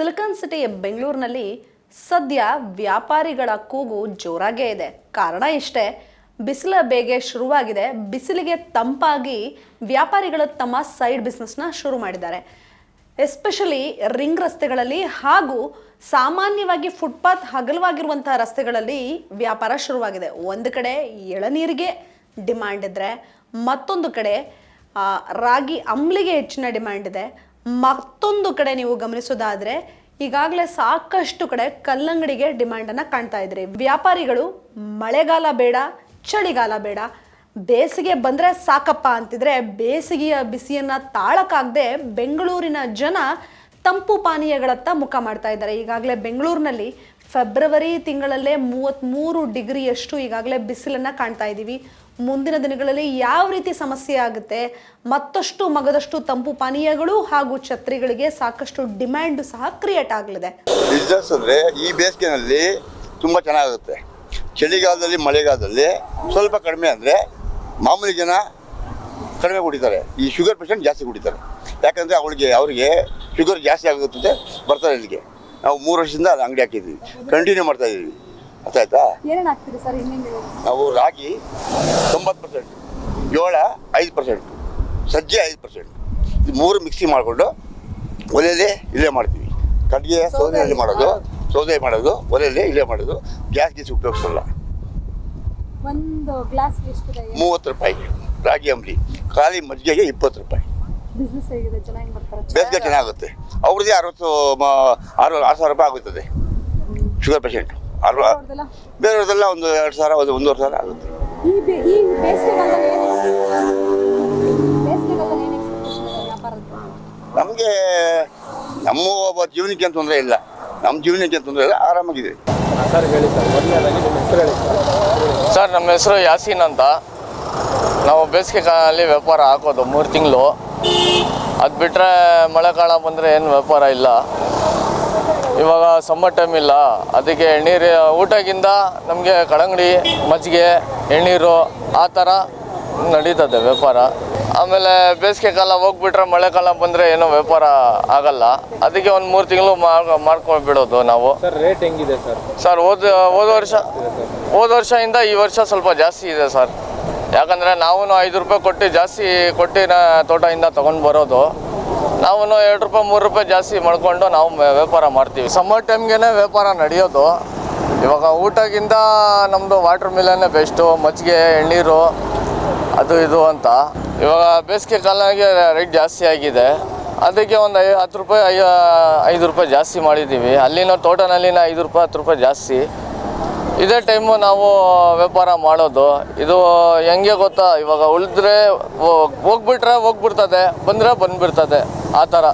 Silicon city ಬೆಂಗಳೂರಿನಲ್ಲಿ ಸದ್ಯ ವ್ಯಾಪಾರಿಗಳ ಕೂಗು ಜೋರಾಗೇ ಇದೆ. ಕಾರಣ ಇಷ್ಟೇ, ಬಿಸಿಲ ಬೇಗೆ ಶುರುವಾಗಿದೆ. ಬಿಸಿಲಿಗೆ ತಂಪಾಗಿ ವ್ಯಾಪಾರಿಗಳು ತಮ್ಮ ಸೈಡ್ ಬಿಸ್ನೆಸ್ನ ಶುರು ಮಾಡಿದ್ದಾರೆ. ಎಸ್ಪೆಷಲಿ ರಿಂಗ್ ರಸ್ತೆಗಳಲ್ಲಿ ಹಾಗೂ ಸಾಮಾನ್ಯವಾಗಿ ಫುಟ್ಪಾತ್ ಹಗಲವಾಗಿರುವಂತಹ ರಸ್ತೆಗಳಲ್ಲಿ ವ್ಯಾಪಾರ ಶುರುವಾಗಿದೆ. ಒಂದು ಕಡೆ ಎಳನೀರಿಗೆ ಡಿಮ್ಯಾಂಡ್ ಇದ್ದರೆ ಮತ್ತೊಂದು ಕಡೆ ರಾಗಿ ಅಂಬ್ಲಿಗೆ ಹೆಚ್ಚಿನ ಡಿಮ್ಯಾಂಡ್ ಇದೆ. ಮತ್ತೊಂದು ಕಡೆ ನೀವು ಗಮನಿಸೋದಾದ್ರೆ, ಈಗಾಗಲೇ ಸಾಕಷ್ಟು ಕಡೆ ಕಲ್ಲಂಗಡಿಗೆ ಡಿಮ್ಯಾಂಡನ್ನು ಕಾಣ್ತಾ ಇದ್ರಿ. ವ್ಯಾಪಾರಿಗಳು, ಮಳೆಗಾಲ ಬೇಡ, ಚಳಿಗಾಲ ಬೇಡ, ಬೇಸಿಗೆ ಬಂದರೆ ಸಾಕಪ್ಪ ಅಂತಿದ್ರೆ ಬೇಸಿಗೆಯ ಬಿಸಿಯನ್ನು ತಾಳಕ್ಕಾಗದೆ ಬೆಂಗಳೂರಿನ ಜನ ತಂಪು ಪಾನೀಯಗಳತ್ತ ಮುಖ ಮಾಡ್ತಾ ಇದ್ದಾರೆ. ಈಗಾಗಲೇ ಬೆಂಗಳೂರಿನಲ್ಲಿ ಫೆಬ್ರವರಿ ತಿಂಗಳಲ್ಲೇ ಮೂವತ್ತ್ಮೂರು ಡಿಗ್ರಿಯಷ್ಟು ಈಗಾಗಲೇ ಬಿಸಿಲನ್ನು ಕಾಣ್ತಾ ಇದ್ದೀವಿ. ಮುಂದಿನ ದಿನಗಳಲ್ಲಿ ಯಾವ ರೀತಿ ಸಮಸ್ಯೆ ಆಗುತ್ತೆ, ಮತ್ತಷ್ಟು ಮಗದಷ್ಟು ತಂಪು ಪಾನೀಯಗಳು ಹಾಗೂ ಛತ್ರಿಗಳಿಗೆ ಸಾಕಷ್ಟು ಡಿಮ್ಯಾಂಡ್ ಸಹ ಕ್ರಿಯೇಟ್ ಆಗಲಿದೆ. ಬಿಸ್ನೆಸ್ ಅಂದರೆ ಈ ಬೇಸಿಗೆನಲ್ಲಿ ತುಂಬ ಚೆನ್ನಾಗುತ್ತೆ. ಚಳಿಗಾಲದಲ್ಲಿ, ಮಳೆಗಾಲದಲ್ಲಿ ಸ್ವಲ್ಪ ಕಡಿಮೆ ಅಂದರೆ ಮಾಮೂಲಿ ಜನ ಕಡಿಮೆ ಕುಡಿತಾರೆ. ಈ ಶುಗರ್ ಪೇಷಂಟ್ ಜಾಸ್ತಿ ಕುಡಿತಾರೆ. ಯಾಕಂದರೆ ಅವಳಿಗೆ, ಅವರಿಗೆ ಶುಗರ್ ಜಾಸ್ತಿ ಆಗುತ್ತೆ ಬರ್ತಾರೆ ಇಲ್ಲಿಗೆ. ನಾವು ಮೂರು ವರ್ಷದಿಂದ ಅದು ಅಂಗಡಿ ಹಾಕಿದ್ದೀವಿ. ಕಂಟಿನ್ಯೂ ಮಾಡ್ತಾ ಇದ್ದೀವಿ. ಅರ್ಥ ಆಯ್ತಾ? ಏನೇನು ಹಾಕ್ತೀರಿ ಸರ್ ಹಿಂಗೆ ನಾವು ರಾಗಿ ತೊಂಬತ್ತು ಪರ್ಸೆಂಟ್ ಜೋಳ ಐದು ಪರ್ಸೆಂಟ್ ಸಜ್ಜೆ ಐದು ಪರ್ಸೆಂಟ್ ಇದು ಮೂರು ಮಿಕ್ಸಿ ಮಾಡಿಕೊಂಡು ಒಲೆಯಲ್ಲಿ ಇಲ್ಲೇ ಮಾಡ್ತೀವಿ. ಕಡಿಗೆ ಸೌದೆಯಲ್ಲಿ ಮಾಡೋದು ಸೌದೆ ಮಾಡೋದು ಒಲೆಯಲ್ಲಿ ಇಲ್ಲೇ ಮಾಡೋದು ಗ್ಯಾಸ್ ಗೀಸ್ ಉಪಯೋಗಿಸಲ್ಲ. ಒಂದು ಗ್ಲಾಸ್ ಮೂವತ್ತು ರೂಪಾಯಿ. ರಾಗಿ ಅಂಬಲಿ. ಖಾಲಿ ಮಜ್ಜಿಗೆಗೆ ಇಪ್ಪತ್ತು ರೂಪಾಯಿ. ಬೇಸಿಗೆ ಚೆನ್ನಾಗುತ್ತೆ. ಅವ್ರದ್ದೇ ಅರವತ್ತು ಆರು ಆರು ಸಾವಿರ ರೂಪಾಯಿ ಆಗುತ್ತದೆ. ಶುಗರ್ ಪೇಷಂಟ್ ಅಲ್ವಾ? ಬೇರೆಯವ್ರದ್ದೆಲ್ಲ? ಒಂದು ಎರಡು ಸಾವಿರ ಒಂದು ಒಂದೂವರೆ ಸಾವಿರ ಆಗುತ್ತೆ. ನಮಗೆ ನಮ್ಮ ಒಬ್ಬ ಜೀವನಕ್ಕೆ ಏನು ತೊಂದರೆ ಇಲ್ಲ. ನಮ್ಮ ಜೀವನಕ್ಕೆ ಏನು ತೊಂದರೆ ಇಲ್ಲ ಆರಾಮಾಗಿದೆ. ಸರ್ ಹೇಳಿ ಸರ್. ಮೊದಲನೇದಾಗಿ ನಿಮ್ಮ ಹೆಸರು ಹೇಳಿ ಸರ್. ಸರ್ ನಮ್ಮ ಹೆಸರು ಯಾಸೀನ್ ಅಂತ. ನಾವು ಬೇಸಿಗೆ ಕಾಲದಲ್ಲಿ ವ್ಯಾಪಾರ ಹಾಕೋದು ಮೂರು ತಿಂಗಳು. ಅದು ಬಿಟ್ಟರೆ ಮಳೆಗಾಲ ಬಂದರೆ ಏನು ವ್ಯಾಪಾರ ಇಲ್ಲ. ಇವಾಗ ಸಮ್ಮರ್ ಟೈಮ್ ಇಲ್ಲ. ಅದಕ್ಕೆ ಎಳ್ನೀರು ಊಟಗಿಂತ ನಮಗೆ ಕಳಂಗಡಿ ಮಜ್ಜಿಗೆ ಎಣ್ಣೀರು ಆ ಥರ ನಡೀತದೆ ವ್ಯಾಪಾರ. ಆಮೇಲೆ ಬೇಸಿಗೆ ಕಾಲ ಹೋಗ್ಬಿಟ್ರೆ ಮಳೆಗಾಲ ಬಂದರೆ ಏನೋ ವ್ಯಾಪಾರ ಆಗಲ್ಲ. ಅದಕ್ಕೆ ಒಂದು ಮೂರು ತಿಂಗಳು ಮಾಡ್ಕೊಂಡು ಬಿಡೋದು ನಾವು. ರೇಟ್ ಹೆಂಗಿದೆ ಸರ್ ಸರ್ ಹೋದ ಹೋದ ವರ್ಷ ಹೋದ ವರ್ಷದಿಂದ ಈ ವರ್ಷ ಸ್ವಲ್ಪ ಜಾಸ್ತಿ ಇದೆ ಸರ್ ಯಾಕಂದರೆ ನಾವು ಐದು ರೂಪಾಯಿ ಕೊಟ್ಟು ಜಾಸ್ತಿ ಕೊಟ್ಟಿನ ತೋಟದಿಂದ ತೊಗೊಂಡು ಬರೋದು. ನಾವು ಎರಡು ರೂಪಾಯಿ, ಮೂರು ರೂಪಾಯಿ ಜಾಸ್ತಿ ಮಾಡ್ಕೊಂಡು ನಾವು ವ್ಯಾಪಾರ ಮಾಡ್ತೀವಿ. ಸಮ್ಮರ್ ಟೈಮ್ಗೆ ವ್ಯಾಪಾರ ನಡೆಯೋದು. ಇವಾಗ ಊಟಕ್ಕಿಂತ ನಮ್ಮದು ವಾಟರ್ ಮಿಲನ್ನೇ ಬೆಸ್ಟು ಮಜ್ಜಿಗೆ ಎಣ್ಣೀರು ಅದು ಇದು ಅಂತ. ಇವಾಗ ಬೇಸಿಗೆ ಕಾಲಾಗೆ ರೇಟ್ ಜಾಸ್ತಿ ಆಗಿದೆ. ಅದಕ್ಕೆ ಒಂದು ಐ, ಹತ್ತು ರೂಪಾಯಿ, ಐ, ಐದು ರೂಪಾಯಿ ಜಾಸ್ತಿ ಮಾಡಿದ್ದೀವಿ. ಅಲ್ಲಿನ ತೋಟನಲ್ಲಿನ ಐದು ರೂಪಾಯಿ, ಹತ್ತು ರೂಪಾಯಿ ಜಾಸ್ತಿ. ಇದೇ ಟೈಮು ನಾವು ವ್ಯಾಪಾರ ಮಾಡೋದು. ಇದು ಹೆಂಗೆ ಗೊತ್ತಾ? ಇವಾಗ ಉಳಿದ್ರೆ ಹೋಗ್ಬಿಟ್ರೆ ಹೋಗ್ಬಿಡ್ತದೆ, ಬಂದರೆ ಬಂದ್ಬಿಡ್ತದೆ, ಆ ಥರ.